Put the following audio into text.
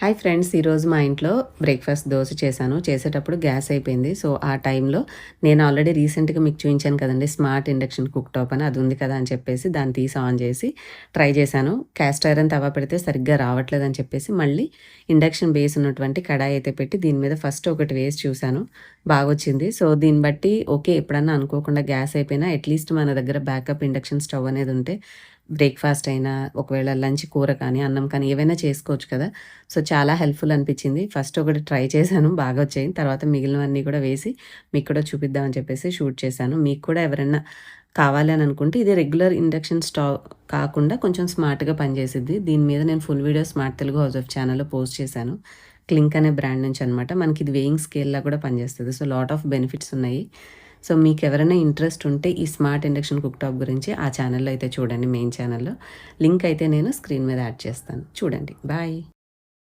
Hi friends ఈరోజు మా ఇంట్లో బ్రేక్ఫాస్ట్ దోశ చేశాను. చేసేటప్పుడు గ్యాస్ అయిపోయింది. సో ఆ టైంలో నేను ఆల్రెడీ రీసెంట్గా మీకు చూపించాను కదండి స్మార్ట్ ఇండక్షన్ కుక్ టాప్ అని. అది ఉంది కదా అని చెప్పేసి దాన్ని తీసి ఆన్ చేసి ట్రై చేశాను. క్యాస్ట్ ఐరన్ తవా పెడితే సరిగ్గా రావట్లేదు అని చెప్పేసి మళ్ళీ ఇండక్షన్ బేస్ ఉన్నటువంటి కడాయి అయితే పెట్టి దీని మీద ఫస్ట్ ఒకటి వేసి చూశాను. బాగా వచ్చింది సో దీన్ని బట్టి ఓకే ఎప్పుడన్నా అనుకోకుండా గ్యాస్ అయిపోయినా అట్లీస్ట్ మన దగ్గర బ్యాకప్ ఇండక్షన్ స్టవ్ అనేది ఉంటే బ్రేక్ఫాస్ట్ అయినా ఒకవేళ లంచ్ కూర కానీ అన్నం కానీ ఏవైనా చేసుకోవచ్చు కదా. సో చాలా హెల్ప్ఫుల్ అనిపించింది. ఫస్ట్ ఒకటి ట్రై చేశాను బాగా వచ్చాయి తర్వాత మిగిలినవన్నీ కూడా వేసి మీకు కూడా చూపిద్దామని చెప్పేసి షూట్ చేశాను. మీకు కూడా ఎవరైనా కావాలి అని అనుకుంటే ఇది రెగ్యులర్ ఇండక్షన్ స్టవ్ కాకుండా కొంచెం స్మార్ట్గా పనిచేసిద్ది. దీని మీద నేను full video smart Telugu house of ఛానల్లో పోస్ట్ చేశాను. క్లింక్ అనే బ్రాండ్ నుంచి అనమాట మనకి ఇది వేయింగ్ స్కేల్లా కూడా పనిచేస్తుంది. సో లాట్ ఆఫ్ బెనిఫిట్స్ ఉన్నాయి. సో మీకు ఎవరైనా ఇంట్రెస్ట్ ఉంటే ఈ స్మార్ట్ ఇండక్షన్ కుక్ టాప్ గురించి ఆ ఛానల్లో అయితే చూడండి మెయిన్ ఛానల్లో లింక్ అయితే నేను స్క్రీన్ మీద యాడ్ చేస్తాను. చూడండి. బాయ్